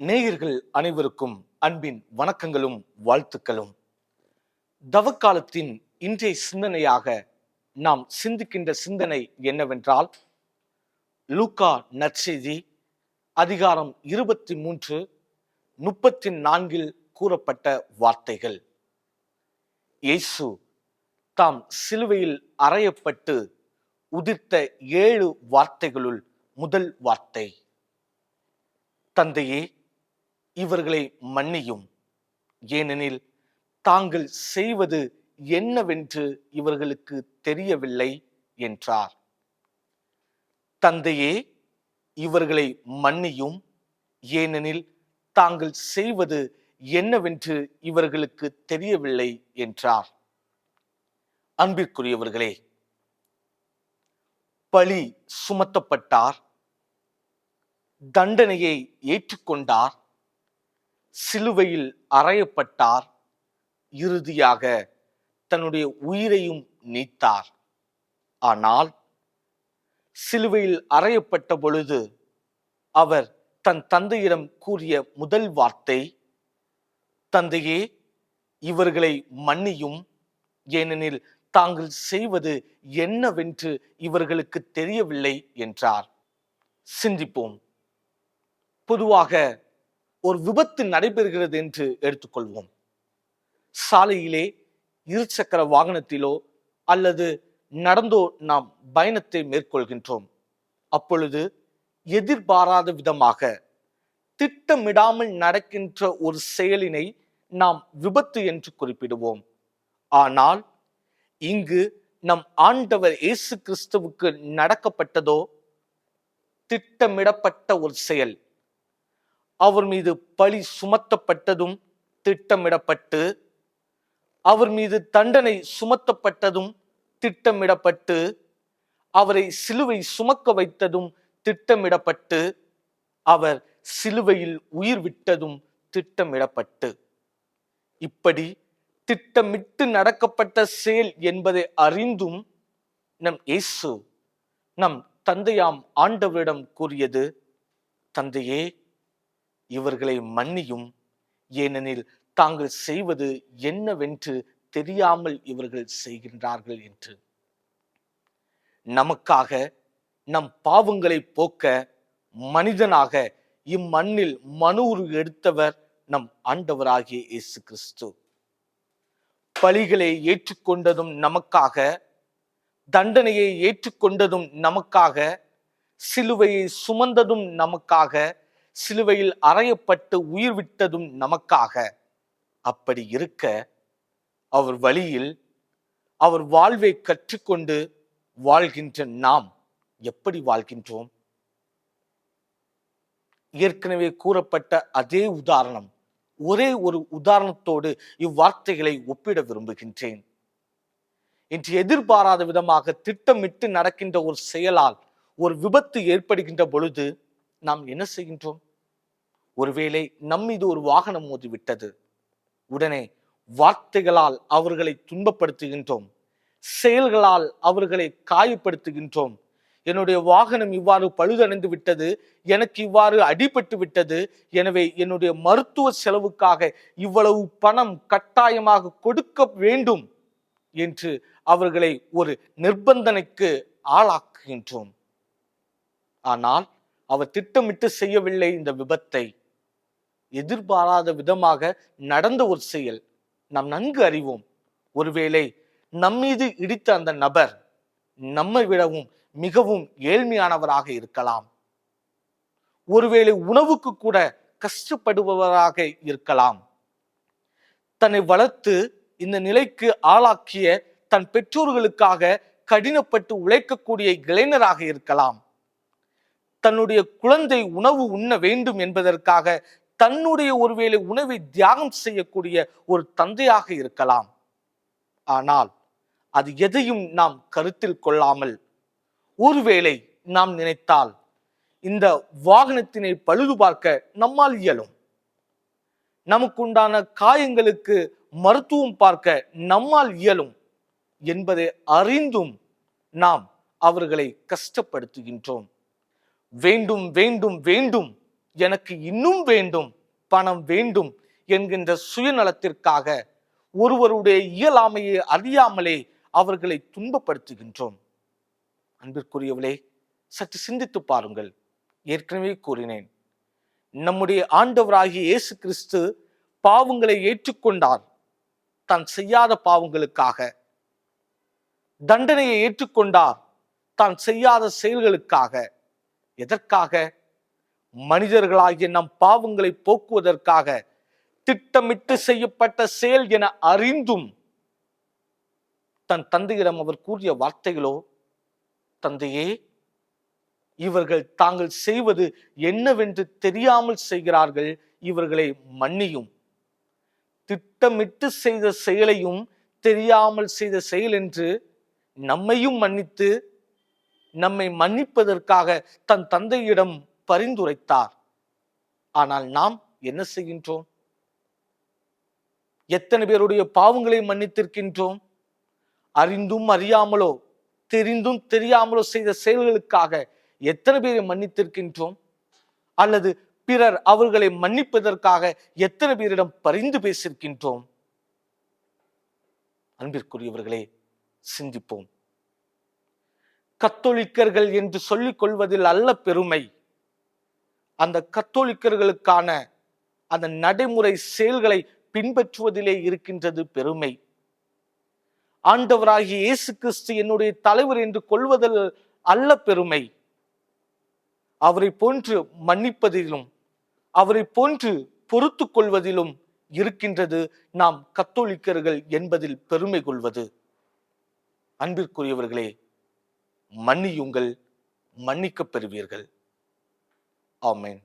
நேயர்கள் அனைவருக்கும் அன்பின் வணக்கங்களும் வாழ்த்துக்களும். தவக்காலத்தின் இன்றைய சிந்தனையாக நாம் சிந்திக்கின்ற சிந்தனை என்னவென்றால் லூக்கா நற்செய்தி அதிகாரம் இருபத்தி மூன்று முப்பத்தி நான்கில் கூறப்பட்ட வார்த்தைகள். இயேசு தாம் சிலுவையில் அறையப்பட்டு உதிர்த்த ஏழு வார்த்தைகளுள் முதல் வார்த்தை. தந்தையே இவர்களை மன்னியும். ஏனெனில் தாங்கள் செய்வது என்னவென்று இவர்களுக்கு தெரியவில்லை என்றார். தந்தையே இவர்களை மன்னியும். ஏனெனில் தாங்கள் செய்வது என்னவென்று இவர்களுக்கு தெரியவில்லை என்றார். அன்பிற்குரியவர்களே பழி சுமத்தப்பட்டார் தண்டனையை ஏற்றுக்கொண்டார் சிலுவையில் அறையப்பட்டார். இறுதியாக தன்னுடைய உயிரையும் நீத்தார். ஆனால் சிலுவையில் அறையப்பட்ட பொழுது அவர் தன் தந்தையிடம் கூறிய முதல் வார்த்தை தந்தையே இவர்களை மன்னியும். ஏனெனில் தாங்கள் செய்வது என்னவென்று இவர்களுக்கு தெரியவில்லை என்றார். சிந்திப்போம். பொதுவாக ஒரு விபத்து நடைபெறுகிறது என்று எடுத்துக்கொள்வோம். சாலையிலே இருசக்கர வாகனத்திலோ அல்லது நடந்தோ நாம் பயணத்தை மேற்கொள்கின்றோம். அப்பொழுது எதிர்பாராத விதமாக திட்டமிடாமல் நடக்கின்ற ஒரு செயலினை நாம் விபத்து என்று குறிப்பிடுவோம். ஆனால் இங்கு நம் ஆண்டவர் இயேசு கிறிஸ்துவுக்கு நடக்கப்பட்டதோ திட்டமிடப்பட்ட ஒரு செயல். அவர் மீது பழி சுமத்தப்பட்டதும் திட்டமிடப்பட்டு அவர் மீது தண்டனை சுமத்தப்பட்டதும் திட்டமிடப்பட்டு அவரை சிலுவை சுமக்க வைத்ததும் திட்டமிடப்பட்டு அவர் சிலுவையில் உயிர் விட்டதும் திட்டமிடப்பட்டு. இப்படி திட்டமிட்டு நடக்கப்பட்ட செயல் என்பதை அறிந்தும் நம் இயேசு நம் தந்தையாம் ஆண்டவரிடம் கூறியது தந்தையே இவர்களை மன்னியும். ஏனெனில் தாங்கள் செய்வது என்னவென்று தெரியாமல் இவர்கள் செய்கின்றார்கள் என்று. நமக்காக நம் பாவங்களை போக்க மனிதனாக இம்மண்ணில் மனு எடுத்தவர் நம் ஆண்டவராகிய இயேசு கிறிஸ்து. பலிகளை ஏற்றுக்கொண்டதும் நமக்காக தண்டனையை ஏற்றுக்கொண்டதும் நமக்காக சிலுவையை சுமந்ததும் நமக்காக சிலுவையில் அறையப்பட்டு உயிர் விட்டதும் நமக்காக. அப்படி இருக்க அவர் வழியில் அவர் வாழ்வை கற்றுக்கொண்டு வாழ்கின்ற நாம் எப்படி வாழ்கின்றோம்? ஏற்கனவே கூறப்பட்ட அதே உதாரணம் ஒரே ஒரு உதாரணத்தோடு இவ்வார்த்தைகளை ஒப்பிட விரும்புகின்றேன். இன்று எதிர்பாராத விதமாக திட்டமிட்டு நடக்கின்ற ஒரு செயலால் ஒரு விபத்து ஏற்படுகின்ற பொழுது நாம் என்ன செய்கின்றோம்? ஒருவேளை நம்மீது ஒரு வாகனம் மோதிவிட்டது. உடனே வார்த்தைகளால் அவர்களை துன்பப்படுத்துகின்றோம். செயல்களால் அவர்களை காயப்படுத்துகின்றோம். என்னுடைய வாகனம் இவ்வாறு பழுதடைந்து விட்டது. எனக்கு இவ்வாறு அடிபட்டு விட்டது. எனவே என்னுடைய மருத்துவ செலவுக்காக இவ்வளவு பணம் கட்டாயமாக கொடுக்க வேண்டும் என்று அவர்களை ஒரு நிர்பந்தனைக்கு ஆளாக்குகின்றோம். ஆனால் அவர் திட்டமிட்டு செய்யவில்லை இந்த விபத்தை. எதிர்பாராத விதமாக நடந்த ஒரு செயல். நாம் நன்கு அறிவோம். ஒருவேளை நம்மீது இடித்த அந்த நபர் நம்மை விடவும் மிகவும் ஏழ்மையானவராக இருக்கலாம். ஒருவேளை உணவுக்கு கூட கஷ்டப்படுபவராக இருக்கலாம். தன்னை வளர்த்து இந்த நிலைக்கு ஆளாக்கிய தன் பெற்றோர்களுக்காக கடினப்பட்டு உழைக்கக்கூடிய இளைஞராக இருக்கலாம். தன்னுடைய குழந்தை உணவு உண்ண வேண்டும் என்பதற்காக தன்னுடைய ஒருவேளை உணவை தியாகம் செய்யக்கூடிய ஒரு தந்தையாக இருக்கலாம். ஆனால் அது எதையும் நாம் கருத்தில் கொள்ளாமல் ஒருவேளை நாம் நினைத்தால் இந்த வாகனத்தினை பழுது பார்க்க நம்மால் இயலும். நமக்குண்டான காயங்களுக்கு மருத்துவம் பார்க்க நம்மால் இயலும் என்பதை அறிந்தும் நாம் அவர்களை கஷ்டப்படுத்துகின்றோம். வேண்டும் வேண்டும் வேண்டும். எனக்கு இன்னும் வேண்டும் பணம் வேண்டும் என்கின்ற சுயநலத்திற்காக ஒருவருடைய இயலாமையை அறியாமலே அவர்களை துன்பப்படுத்துகின்றோம். அன்பிற்குரியவளே சற்று சிந்தித்து பாருங்கள். ஏற்கனவே கூறினேன். நம்முடைய ஆண்டவராகிய இயேசு கிறிஸ்து பாவங்களை ஏற்றுக்கொண்டார். தான் செய்யாத பாவங்களுக்காக. தண்டனையை ஏற்றுக்கொண்டார். தான் செய்யாத செயல்களுக்காக. எதற்காக? மனிதர்களாகிய நம் பாவங்களை போக்குவதற்காக திட்டமிட்டு செய்யப்பட்ட செயல் என அறிந்தும் தன் தந்தையிடம் அவர் கூறிய வார்த்தைகளோ தந்தையே இவர்கள் தாங்கள் செய்வது என்னவென்று தெரியாமல் செய்கிறார்கள் இவர்களை மன்னியும். திட்டமிட்டு செய்த செயலையும் தெரியாமல் செய்த செயல் என்று நம்மையும் மன்னித்து நம்மை மன்னிப்பதற்காக தன் தந்தையிடம் பரிந்துரைத்தார். ஆனால் நாம் என்ன செய்கின்றோம்? எத்தனை பேருடைய பாவங்களை மன்னித்திருக்கின்றோம்? அறிந்தும் அறியாமலோ தெரிந்தும் தெரியாமலோ செய்த செயல்களுக்காக எத்தனை பேரை மன்னித்திருக்கின்றோம்? அல்லது பிறர் அவர்களை மன்னிப்பதற்காக எத்தனை பேரிடம் பரிந்து பேசியிருக்கின்றோம்? அன்பிற்குரியவர்களே சிந்திப்போம். கத்தோலிக்கர்கள் என்று சொல்லிக் கொள்வதில் அல்ல பெருமை. அந்த கத்தோலிக்கர்களுக்கான அந்த நடைமுறை செயல்களை பின்பற்றுவதிலே இருக்கின்றது பெருமை. ஆண்டவராகிய இயேசு கிறிஸ்து என்னுடைய தலைவர் என்று கொள்வதில் அல்ல பெருமை. அவரை போன்று மன்னிப்பதிலும் அவரை போன்று பொறுத்து கொள்வதிலும் இருக்கின்றது நாம் கத்தோலிக்கர்கள் என்பதில் பெருமை கொள்வது. அன்பிற்குரியவர்களே மன்னியுங்கள் மன்னிக்கப் பெறுவீர்கள். ஆமேன்.